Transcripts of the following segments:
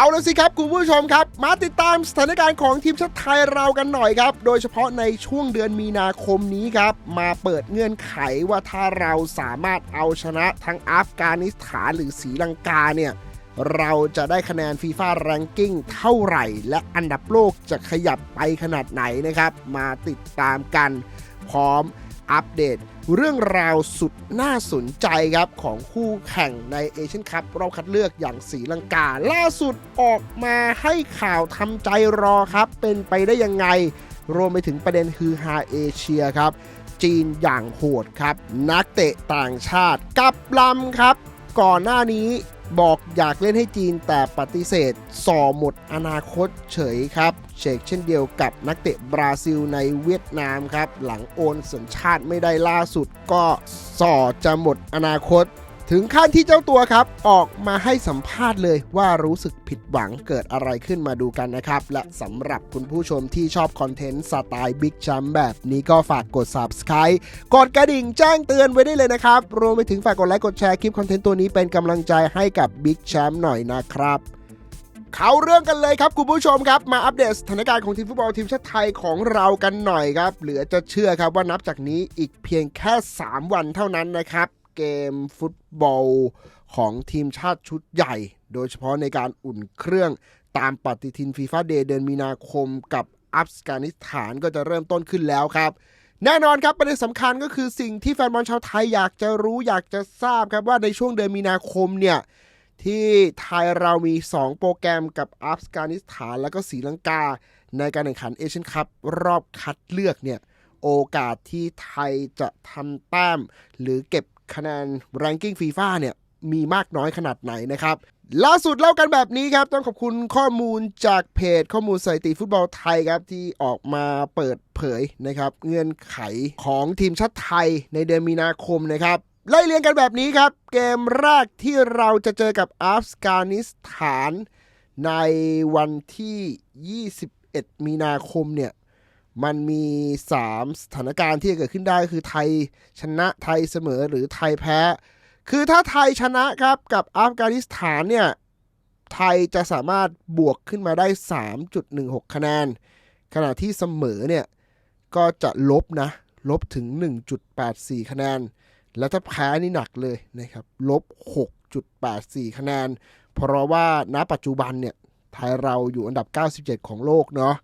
เอาละสิครับคุณผู้ชมครับ มาติดตามสถานการณ์ของทีมชาติไทยเรากันหน่อยครับ โดยเฉพาะในช่วงเดือนมีนาคมนี้ครับ มาเปิดเงื่อนไขว่าถ้าเราสามารถเอาชนะทั้งอัฟกานิสถานหรือศรีลังกาเนี่ยเราจะได้คะแนนฟีฟ่าแรงกิ้งเท่าไหร่ และอันดับโลกจะขยับไปขนาดไหนนะครับ มาติดตามกันพร้อมอัปเดต เรื่องราวสุดน่าสนใจครับ ของคู่แข่งในเอเชียนคัพรอบคัดเลือกอย่างสีลังกา ล่าสุดออกมาให้ข่าวทำใจรอครับ เป็นไปได้ยังไง รวมไปถึงประเด็นฮือฮาเอเชียครับ จีนอย่างโหดครับ นักเตะต่างชาติกับลำครับ ก่อนหน้านี้ บอกอยากเล่นให้จีนแต่ปฏิเสธส่อหมดอนาคตเฉยครับเชกเช่นเดียวกับนักเตะบราซิลในเวียดนามครับ หลังโอนสัญชาติไม่ได้ล่าสุดก็ส่อจะหมดอนาคต ถึงขั้นที่เจ้าตัวครับ ออกมาให้สัมภาษณ์เลยว่ารู้สึกผิดหวังเกิดอะไรขึ้นมาดูกันนะครับ และสำหรับคุณผู้ชมที่ชอบคอนเทนต์สไตล์บิ๊กชัมแบบนี้ก็ฝากกด subscribe กดกระดิ่งแจ้งเตือนไว้ได้เลยนะครับ รวมไปถึงฝากกดไลค์กดแชร์คลิปคอนเทนต์ตัวนี้เป็นกำลังใจให้กับบิ๊กแชมป์หน่อยนะครับเขาเรื่องกันเลยครับคุณผู้ชมครับ มาอัปเดตสถานการณ์ของทีมฟุตบอลทีมชาติไทยของเรากันหน่อยครับ เหลือจะเชื่อครับว่านับจากนี้อีกเพียงแค่ 3 วันเท่านั้นนะครับ เกมฟุตบอลของทีมชาติชุดใหญ่ โดยเฉพาะในการอุ่นเครื่องตามปฏิทินฟีฟ่าเดย์เดือนมีนาคมกับอัฟกานิสถานก็จะเริ่มต้นขึ้นแล้วครับ แน่นอนครับประเด็นสำคัญก็คือสิ่งที่แฟนบอลชาวไทยอยากจะรู้อยากจะทราบครับว่าในช่วงเดือนมีนาคมเนี่ยที่ไทยเรามี 2 โปรแกรมกับอัฟกานิสถาน และก็ศรีลังกา ในการแข่งขันเอเชียนคัพรอบคัดเลือกเนี่ยโอกาสที่ไทยจะทำแต้มหรือเก็บ คะแนน ranking FIFA เนี่ยมีมากน้อยขนาดไหนนะครับ ล่าสุดเล่ากันแบบนี้ครับ ต้องขอบคุณข้อมูลจากเพจ ข้อมูลสถิติฟุตบอลไทยครับ ที่ออกมาเปิดเผยนะครับ เงื่อนไขของทีมชาติไทยในเดือนมีนาคมนะครับ ไล่เรียงกันแบบนี้ครับ เกมแรกที่เราจะเจอกับอัฟกานิสถาน ในวันที่ 21 มีนาคมเนี่ย มันมี 3 สถานการณ์ที่เกิดขึ้นได้คือไทยชนะไทยเสมอหรือไทยแพ้ คือถ้าไทยชนะครับกับอัฟกานิสถานเนี่ย ไทยจะสามารถบวกขึ้นมาได้ 3.16 คะแนน ขณะที่เสมอเนี่ย ก็จะลบนะ ลบถึง 1.84 คะแนน แล้วถ้าแพ้นี่หนักเลยนะครับ ลบ 6.84 คะแนน เพราะว่าณปัจจุบันเนี่ย ไทยเราอยู่อันดับ 97 ของโลกเนาะ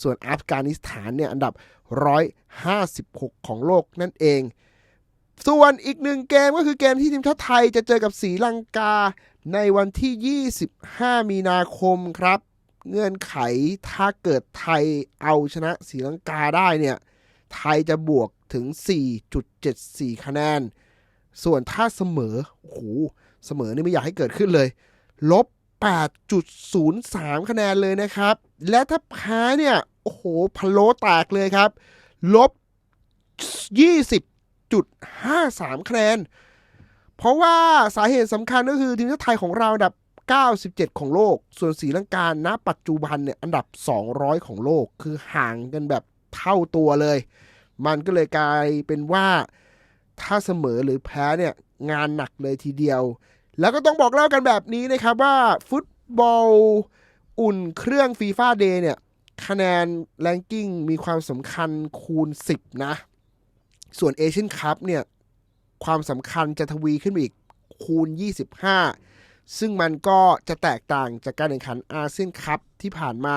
ส่วนอัฟกานิสถานเนี่ยอันดับ 156 ของโลกนั่นเอง ส่วนอีกหนึ่งเกมก็คือเกมที่ทีมชาติไทยจะเจอกับศรีลังกาในวันที่ 25 มีนาคมครับ เงื่อนไขถ้าเกิดไทยเอาชนะศรีลังกาได้เนี่ย ไทยจะบวกถึง 4.74 คะแนน ส่วนถ้าเสมอ โอ้โห เสมอนี่ไม่อยากให้เกิดขึ้นเลย ลบ 8.03 คะแนนเลยนะครับ และถ้าแพ้เนี่ย โอ้โหพะโลแตกเลยครับ ลบ 20.53 คะแนน เพราะว่าสาเหตุสำคัญก็คือทีมชาติไทยของเราอันดับ 97 ของโลก ส่วนศรีลังกาณปัจจุบันเนี่ยอันดับ 200 ของโลก คือห่างกันแบบเท่าตัวเลย มันก็เลยกลายเป็นว่าถ้าเสมอหรือแพ้เนี่ยงานหนักเลยทีเดียว แล้วก็ต้องบอกเล่ากันแบบนี้นะครับว่าฟุตบอลอุ่นเครื่องฟีฟ่าเดย์เนี่ย คะแนนแรงกิ้งมีความสำคัญคูณ 10 นะ ส่วนเอเชียนคัพเนี่ย ความสำคัญจะทวีขึ้นไปอีกคูณ 25 ซึ่งมันก็จะแตกต่างจากการแข่งขันอาเซียนคัพที่ผ่านมา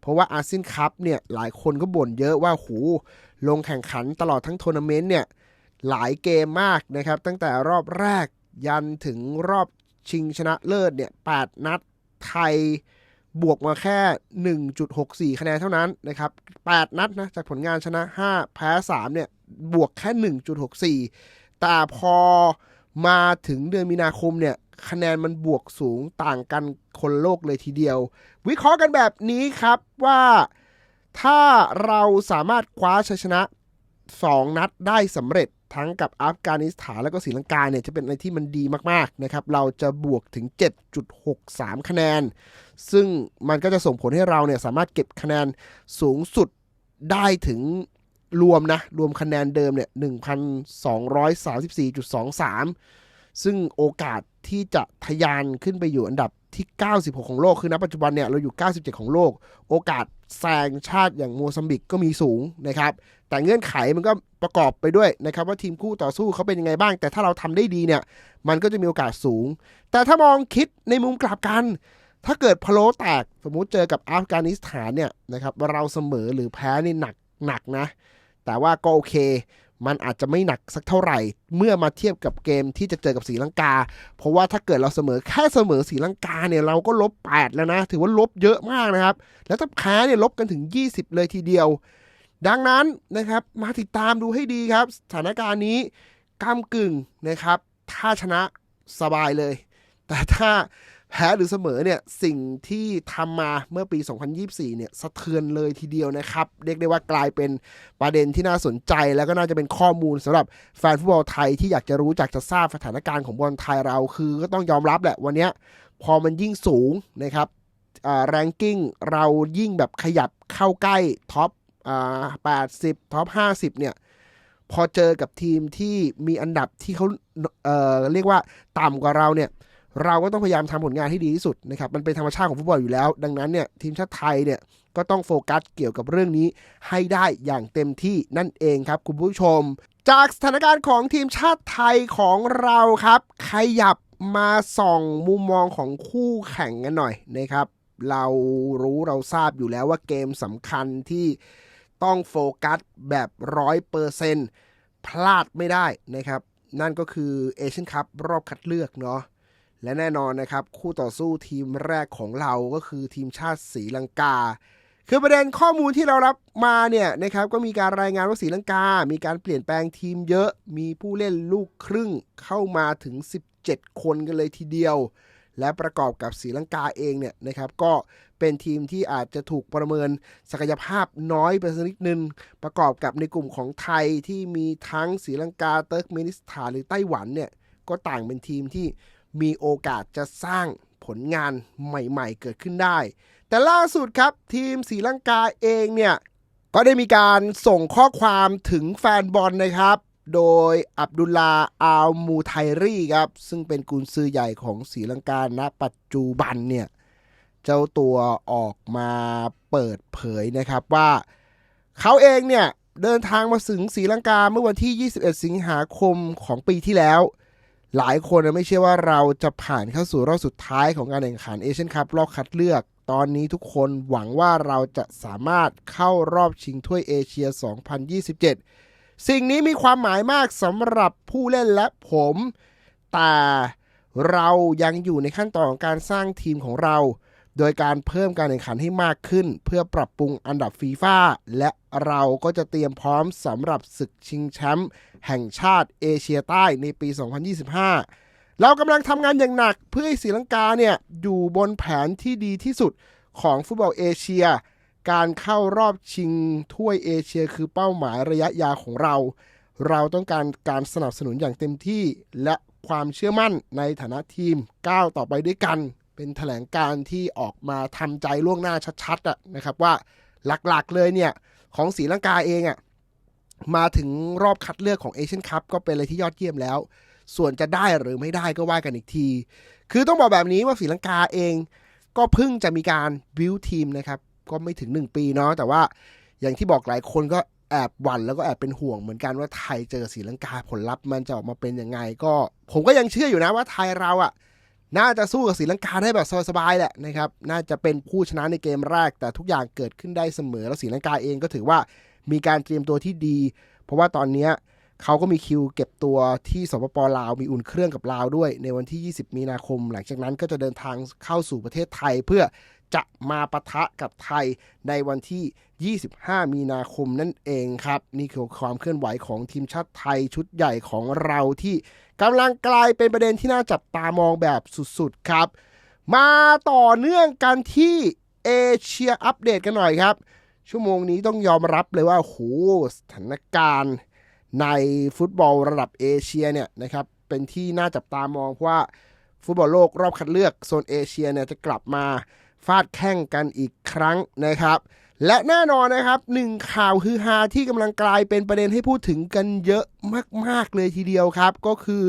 เพราะว่าอาเซียนคัพเนี่ย หลายคนก็บ่นเยอะว่าหูลงแข่งขันตลอดทั้งทัวร์นาเมนต์เนี่ย หลายเกมมากนะครับ ตั้งแต่รอบแรก ยันถึงรอบชิงชนะเลิศเนี่ย8นัดไทยบวกมาแค่ 1.64 คะแนนเท่านั้นนะครับ 8 นัดนะ จากผลงานชนะ 5 แพ้ 3 เนี่ย บวกแค่ 1.64 แต่พอมาถึงเดือนมีนาคมเนี่ย คะแนนมันบวกสูงต่างกันคนโลกเลยทีเดียว วิเคราะห์กันแบบนี้ครับว่าถ้าเราสามารถคว้าชัยชนะ 2 นัดได้สำเร็จ ทั้งกับอัฟกานิสถานแล้วก็ศรีลังกาเนี่ยจะเป็นอะไรที่มันดีมากๆนะครับเราจะบวกถึง 7.63 คะแนน ซึ่งมันก็จะส่งผลให้เราเนี่ยสามารถเก็บคะแนนสูงสุดได้ถึงรวมนะ รวมคะแนนเดิมเนี่ย 1,234.23 ซึ่งโอกาสที่จะทะยานขึ้นไปอยู่อันดับที่ 96 ของโลก คือณปัจจุบันเนี่ย เราอยู่ 97 ของโลก โอกาส แซงชาติอย่างโมซัมบิกก็มีสูงนะครับ แต่เงื่อนไขมันก็ประกอบไปด้วยนะครับ ว่าทีมคู่ต่อสู้เขาเป็นยังไงบ้าง แต่ถ้าเราทำได้ดีเนี่ย มันก็จะมีโอกาสสูง แต่ถ้ามองคิดในมุมกลับกัน ถ้าเกิดพะโล้แตกสมมุติเจอกับอัฟกานิสถานเนี่ยนะครับเราเสมอหรือแพ้นี่หนักหนักนะ แต่ว่าก็โอเค มันอาจจะไม่หนักสักเท่าไหร่ เมื่อมาเทียบกับเกมที่จะเจอกับศรีลังกา เพราะว่าถ้าเกิดเราเสมอแค่เสมอศรีลังกาเนี่ยเราก็ลบ 8 แล้วนะ ถือว่าลบเยอะมากนะครับ แล้วถ้าแพ้เนี่ยลบกันถึง 20 เลยทีเดียว ดังนั้นนะครับมาติดตามดูให้ดีครับ สถานการณ์นี้ก้ากึ่งนะครับ ถ้าชนะสบายเลย แต่ถ้า แพ้หรือเสมอเนี่ยสิ่งที่ทำมาเมื่อปี 2024 เนี่ยสะเทือนเลยทีเดียวนะครับ เรียกได้ว่ากลายเป็นประเด็นที่น่าสนใจ แล้วก็น่าจะเป็นข้อมูลสำหรับแฟนฟุตบอลไทยที่อยากจะรู้จักจะทราบสถานการณ์ของบอลไทยเราคือก็ต้องยอมรับแหละวันนี้พอมันยิ่งสูงนะครับแรงกิ้งเรายิ่งแบบขยับเข้าใกล้ท็อปอ80 ท็อป 50 เนี่ยพอเจอกับทีมที่มีอันดับที่เขาเเรียกว่าต่ำกว่าเราเนี่ย เราก็ต้องพยายามทำผลงานให้ดีที่สุดนะครับมันเป็นธรรมชาติของฟุตบอลอยู่แล้ว ดังนั้นเนี่ยทีมชาติไทยเนี่ยก็ต้องโฟกัสเกี่ยวกับเรื่องนี้ให้ได้อย่างเต็มที่นั่นเองครับ คุณผู้ชม จากสถานการณ์ของทีมชาติไทยของเราครับ ขยับมาส่องมุมมองของคู่แข่งกันหน่อยนะครับ เรารู้เราทราบอยู่แล้วว่าเกมสำคัญที่ต้องโฟกัสแบบร้อยเปอร์เซนต์พลาดไม่ได้นะครับ นั่นก็คือเอเชียนคัพรอบคัดเลือกเนาะ และแน่นอนนะครับ คู่ต่อสู้ทีมแรกของเราก็คือทีมชาติศรีลังกา คือประเด็นข้อมูลที่เรารับมาเนี่ยนะครับก็มีการรายงานว่าศรีลังกา มีการเปลี่ยนแปลงทีมเยอะ มีผู้เล่นลูกครึ่งเข้ามาถึง 17 คนกันเลยทีเดียว และประกอบกับศรีลังกาเองเนี่ยนะครับก็เป็นทีมที่อาจจะถูกประเมินศักยภาพน้อยไปสักนิดนึง ประกอบกับในกลุ่มของไทยที่มีทั้งศรีลังกาเติร์กเมนิสถานหรือไต้หวันเนี่ยก็ต่างเป็นทีมที่ มีโอกาสจะสร้างผลงานใหม่ๆ เกิดขึ้นได้ แต่ล่าสุดครับทีมศรีลังกาเองเนี่ย ก็ได้มีการส่งข้อความถึงแฟนบอลนะครับ โดยอับดุลลาอัลมูไทรีครับ ซึ่งเป็นกุนซือใหญ่ของศรีลังกาณปัจจุบันเนี่ย เจ้าตัวออกมาเปิดเผยนะครับว่าเขาเองเนี่ยเดินทางมาถึงศรีลังกาเมื่อวันที่ 21 สิงหาคมของปีที่แล้ว หลายคนไม่เชื่อว่าเราจะผ่านเข้าสู่รอบสุดท้ายของการแข่งขันเอเชียนคัพรอบคัดเลือก ตอนนี้ทุกคนหวังว่าเราจะสามารถเข้ารอบชิงถ้วยเอเชีย 2027 สิ่งนี้มีความหมายมากสำหรับผู้เล่นและผม แต่เรายังอยู่ในขั้นตอนของการสร้างทีมของเรา โดยการเพิ่มการแข่งขันให้มากขึ้น เพื่อปรับปรุงอันดับฟีฟ่าและเราก็จะเตรียมพร้อมสำหรับศึกชิงแชมป์แห่งชาติเอเชียใต้ในปี 2025 เรากำลังทำงานอย่างหนักเพื่อให้ศรีลังกาเนี่ยอยู่บนแผนที่ดีที่สุดของฟุตบอลเอเชีย การเข้ารอบชิงถ้วยเอเชียคือเป้าหมายระยะยาวของเรา เราต้องการการสนับสนุนอย่างเต็มที่และความเชื่อมั่นในฐานะทีมก้าวต่อไปด้วยกัน เป็นแถลงการที่ออกมาทำใจล่วงหน้าชัดๆอะนะครับว่าหลักๆเลยเนี่ย ของศรีลังกาเองอะมาถึงรอบคัดเลือกของเอเชียนคัพก็เป็นอะไรที่ยอดเยี่ยมแล้ว ส่วนจะได้หรือไม่ได้ก็ว่ากันอีกที คือต้องบอกแบบนี้ว่าศรีลังกาเอง ก็เพิ่งจะมีการบิวทีมนะครับก็ไม่ถึง 1 ปีเนาะแต่ว่าอย่างที่บอกหลายคนก็แอบหวั่นแล้วก็แอบเป็นห่วงเหมือนกันว่าไทยเจอศรีลังกาผลลัพธ์มันจะออกมาเป็นยังไง ก็ ผมก็ยังเชื่ออยู่นะว่าไทยเราอะ่ะ น่าจะสู้กับศรีลังกาได้แบบสบายๆแหละนะครับ น่าจะเป็นผู้ชนะในเกมแรก แต่ทุกอย่างเกิดขึ้นได้เสมอ แล้วศรีลังกาเองก็ถือว่ามีการเตรียมตัวที่ดี เพราะว่าตอนนี้เขาก็มีคิวเก็บตัวที่สปปลาว มีอุ่นเครื่องกับลาวด้วย ในวันที่ 20 มีนาคม หลังจากนั้นก็จะเดินทางเข้าสู่ประเทศไทย เพื่อจะมาปะทะกับไทยในวันที่ 25 มีนาคมนั่นเองครับ นี่คือความเคลื่อนไหวของทีมชาติไทยชุดใหญ่ของเราที่ กำลังกลายเป็นประเด็นที่น่าจับตามองแบบสุดๆครับ มาต่อเนื่องกันที่เอเชียอัปเดตกันหน่อยครับ ชั่วโมงนี้ต้องยอมรับเลยว่าโหสถานการณ์ในฟุตบอลระดับเอเชียเนี่ยนะครับเป็นที่น่าจับตามองเพราะว่าฟุตบอลโลกรอบคัดเลือกโซนเอเชียเนี่ยจะกลับมาฟาดแข่งกันอีกครั้งนะครับ และแน่นอนนะครับหนึ่งข่าวฮือฮาที่กำลังกลายเป็นประเด็นให้พูดถึงกันเยอะมาก ๆ เลยทีเดียวครับ ก็คือ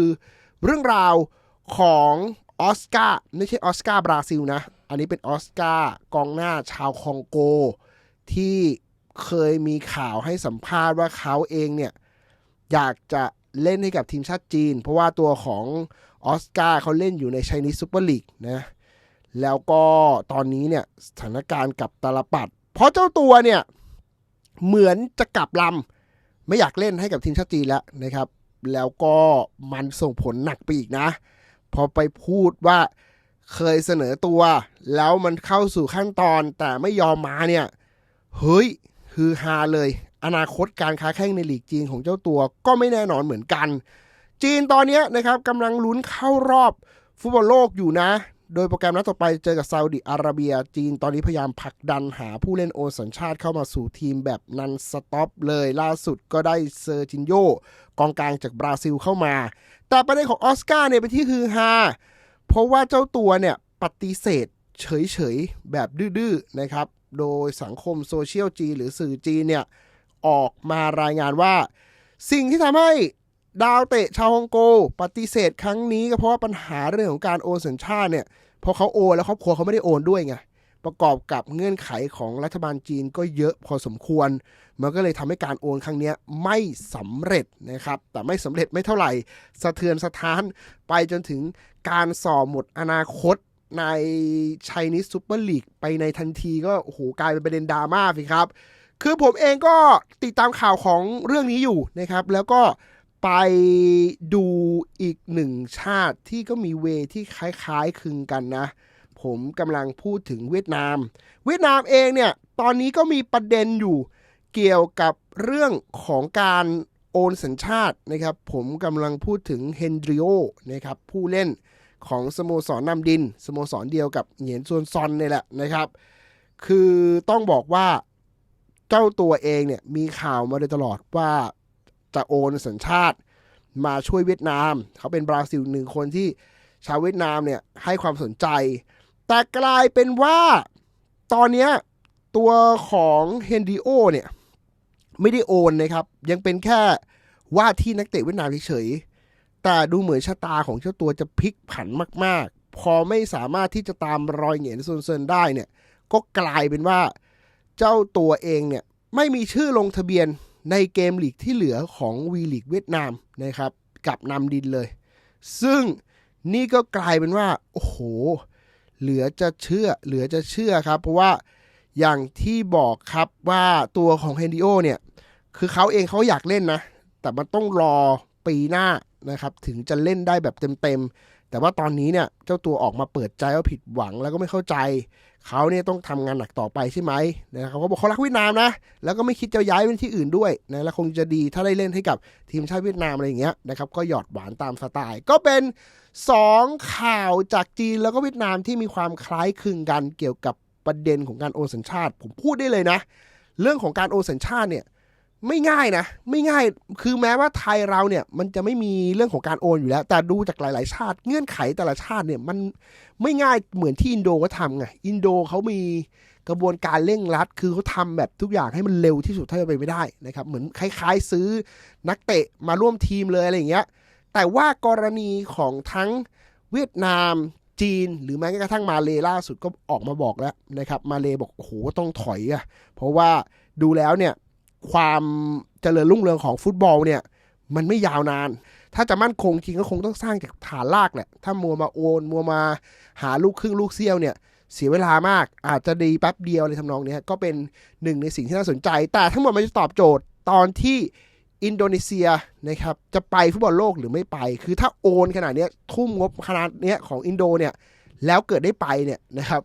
เรื่องราวของออสการ์ไม่ใช่ออสการ์บราซิลนะ อันนี้เป็นออสการ์กองหน้าชาวคองโก ที่เคยมีข่าวให้สัมภาษณ์ว่าเขาเองเนี่ย อยากจะเล่นให้กับทีมชาติจีน เพราะว่าตัวของออสการ์เขาเล่นอยู่ในไชนีซูเปอร์ลีกนะแล้วก็ตอนนี้เนี่ยสถานการณ์กับตาลปัด เพราะเจ้าตัวเนี่ยเหมือนจะกลับลำไม่อยากเล่นให้กับทีมชาติจีนแล้วนะครับ แล้วก็มันส่งผลหนักไปอีกนะ พอไปพูดว่าเคยเสนอตัว แล้วมันเข้าสู่ขั้นตอนแต่ไม่ยอมมาเนี่ยเฮ้ยฮือฮาเลย อนาคตการค้าแข่งในลีกจีนของเจ้าตัวก็ไม่แน่นอนเหมือนกัน จีนตอนนี้นะครับกำลังลุ้นเข้ารอบฟุตบอลโลกอยู่นะ โดยโปรแกรมนัดต่อไปเจอกับซาอุดิอาระเบียจีนตอนนี้พยายามผลักดันหาผู้เล่นโอนสัญชาติเข้ามาสู่ทีมแบบนันสต็อปเลยล่าสุดก็ได้เซอร์จินโยกองกลางจากบราซิลเข้ามา แต่ประเด็นของออสการ์เนี่ยเป็นที่ฮือฮาเพราะว่าเจ้าตัวเนี่ยปฏิเสธเฉยๆ แบบดื้อๆนะครับ โดยสังคมโซเชียลจีนหรือสื่อจีนเนี่ยออกมารายงานว่า สิ่งที่ทำให้ ดาวเตะชาวฮ่องโกปฏิเสธครั้งนี้ก็เพราะว่าปัญหาเรื่องของการโอนสัญชาติเนี่ยพอเขาโอนแล้วครอบครัวเขาไม่ได้โอนด้วยไงประกอบกับเงื่อนไขของรัฐบาลจีนก็เยอะพอสมควร มันก็เลยทำให้การโอนครั้งนี้ไม่สำเร็จนะครับ แต่ไม่สำเร็จไม่เท่าไหร่ สะเทือนสะท้านไปจนถึงการสอบหมดอนาคตในไชนี z ซูเปอร์ลีกไปในทันทีก็โอ้โหกลายเป็นประเด็นดราม่าสิครับ คือผมเองก็ติดตามข่าวของเรื่องนี้อยู่นะครับ แล้วก็ ไปดูอีกหนึ่งชาติที่ก็มีเวที่คล้ายๆคลึงกันนะ ผมกำลังพูดถึงเวียดนาม เวียดนามเองเนี่ยตอนนี้ก็มีประเด็นอยู่เกี่ยวกับเรื่องของการโอนสัญชาตินะครับ ผมกำลังพูดถึงเฮนดริโอนะครับผู้เล่นของสโมสรนนำดิน สโมสรเดียวกับเหงียนซวนซอนนี่แหละนะครับ คือต้องบอกว่าเจ้าตัวเองเนี่ยมีข่าวมาโดยตลอดว่า จะโอนสัญชาติมาช่วยเวียดนาม เขาเป็นบราซิลหนึ่งคนที่ชาวเวียดนามเนี่ยให้ความสนใจ แต่กลายเป็นว่าตอนนี้ตัวของเฮนดิโอเนี่ยไม่ได้โอนนะครับ ยังเป็นแค่ว่าที่นักเตะเวียดนามเฉยๆแต่ดูเหมือนชะตาของเจ้าตัวจะพลิกผันมากๆ พอไม่สามารถที่จะตามรอยเหงียนซุนเซินได้เนี่ยก็กลายเป็นว่าเจ้าตัวเองเนี่ยไม่มีชื่อลงทะเบียน ในเกมลีกที่เหลือของวีลีกเวียดนามนะครับกับนำดินเลย ซึ่งนี่ก็กลายเป็นว่า โอ้โห เหลือจะเชื่อ เหลือจะเชื่อครับ เพราะว่าอย่างที่บอกครับว่าตัวของเฮนดิโอเนี่ย คือเขาเองเขาอยากเล่นนะ แต่มันต้องรอปีหน้านะครับ ถึงจะเล่นได้แบบเต็มๆ แต่ว่าตอนนี้เนี่ยเจ้าตัวออกมาเปิดใจว่าผิดหวังแล้วก็ไม่เข้าใจ เขาเนี่ยต้องทำงานหนักต่อไปใช่ไหมนะครับเขาบอกเขารักเวียดนามนะ แล้วก็ไม่คิดจะย้ายไปที่อื่นด้วยนะแล้วคงจะดีถ้าได้เล่นให้กับทีมชาติเวียดนามอะไรอย่างเงี้ยนะครับก็หยอดหวานตามสไตล์ ก็เป็น 2 ข่าวจากจีนแล้วก็เวียดนามที่มีความคล้ายคลึงกันเกี่ยวกับประเด็นของการโอนสัญชาติ ผมพูดได้เลยนะ เรื่องของการโอนสัญชาติเนี่ย ไม่ง่ายนะ ไม่ง่ายคือแม้ว่าไทยเราเนี่ย มันจะไม่มีเรื่องของการโอนอยู่แล้ว แต่ดูจากหลาย ๆ ชาติ เงื่อนไขแต่ละชาติเนี่ย มันไม่ง่ายเหมือนที่อินโดก็ทำไงอินโดเขามีกระบวนการเร่งรัด คือเขาทำแบบทุกอย่างให้มันเร็วที่สุดเท่าที่จะไปไม่ได้นะครับ เหมือนคล้าย ๆ ซื้อนักเตะมาร่วมทีมเลยอะไรอย่างเงี้ย แต่ว่ากรณีของทั้งเวียดนามจีน หรือแม้กระทั่งมาเลล่าสุดก็ออกมาบอกแล้วนะครับ มาเลบอกโอ้โหต้องถอยอะเพราะว่าดูแล้วเนี่ย ความเจริญรุ่งเรืองของฟุตบอลเนี่ย มันไม่ยาวนาน ถ้าจะมั่นคงจริงก็คงต้องสร้างจากฐานรากแหละ ถ้ามัวมาโอนมัวมาหาลูกครึ่งลูกเซี่ยวเนี่ย เสียเวลามากอาจจะดีแป๊บเดียวในทำนองนี้ก็เป็นหนึ่งในสิ่งที่น่าสนใจ แต่ทั้งหมดมันจะตอบโจทย์ตอนที่อินโดนีเซียนะครับจะไปฟุตบอลโลกหรือไม่ไป คือถ้าโอนขนาดนี้ทุ่มงบขนาดนี้ของอินโดเนี่ยแล้วเกิดได้ไปเนี่ยนะครับ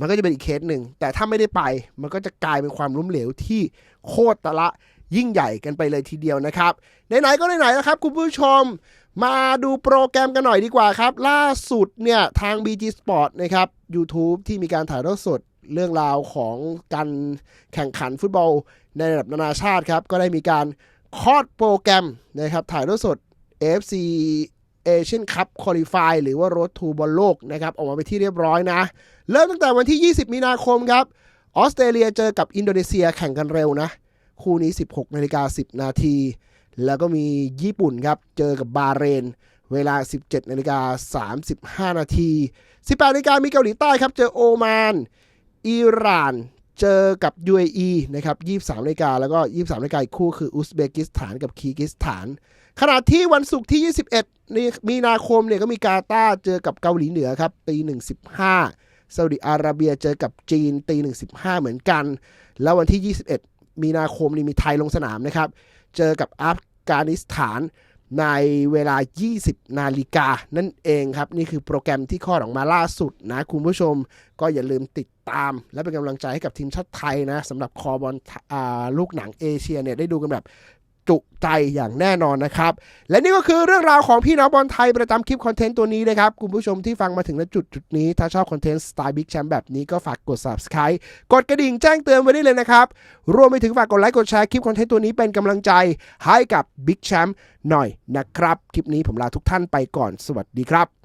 มันก็จะเป็นอีกเคสหนึ่ง แต่ถ้าไม่ได้ไป มันก็จะกลายเป็นความล้มเหลวที่โคตรตะละยิ่งใหญ่กันไปเลยทีเดียวนะครับ ไหนๆก็ไหนๆนะครับ คุณผู้ชม มาดูโปรแกรมกันหน่อยดีกว่าครับ ล่าสุดเนี่ยทาง BG Sport นะครับ YouTube ที่มีการถ่ายทอดสดเรื่องราวของการแข่งขันฟุตบอล ในระดับนานาชาติครับ ก็ได้มีการคอดโปรแกรมนะครับถ่ายทอดสด AFC Asian Cup Qualify หรือว่า Road to บอลโลกนะครับออกมาไปที่เรียบร้อยนะ เริ่มตั้งแต่วันที่ 20 มีนาคมครับออสเตรเลียเจอกับอินโดนีเซียแข่งกันเร็วนะ คู่นี้ 16นาฬิกา10 นาที แล้วก็มีญี่ปุ่นครับเจอกับบาเรน เวลา 17นาฬิกา35 นาที 18นาฬิกามีเกาหลีใต้ครับเจอโอมานอิหร่านเจอกับ UAE นะครับ 23นาฬิกาแล้วก็ 23นาฬิกาอีกคู่คืออุซเบกิสถานกับคีร์กิสถาน ขณะที่วันศุกร์ที่ 21นี่มีนาคมเนี่ยก็มีกาตาร์เจอกับเกาหลีเหนือครับตี1.15ซาอุดิอาระเบียเจอกับจีนตี1.15เหมือนกัน แล้ววันที่ 21 มีนาคมนี่มีไทยลงสนามนะครับ เจอกับอัฟกานิสถานในเวลา 20 นาฬิกานั่นเองครับ นี่คือโปรแกรมที่ข้อออกมาล่าสุดนะ คุณผู้ชมก็อย่าลืมติดตาม และเป็นกำลังใจให้กับทีมชาติไทยนะสำหรับคอบอลลูกหนังเอเชียเนี่ยได้ดูกันแบบ จุใจอย่างแน่นอนนะครับ และนี่ก็คือเรื่องราวของพี่น้องบอลไทยประจำคลิปคอนเทนต์ตัวนี้นะครับ คุณผู้ชมที่ฟังมาถึงณจุดจุดนี้ ถ้าชอบคอนเทนต์สไตล์บิ๊กแชมป์แบบนี้ก็ฝากกด subscribe กดกระดิ่งแจ้งเตือนไว้ได้เลยนะครับ รวมไปถึงฝากกดไลค์กดแชร์คลิปคอนเทนต์ตัวนี้เป็นกำลังใจให้กับบิ๊กแชมป์หน่อยนะครับ คลิปนี้ผมลาทุกท่านไปก่อนสวัสดีครับ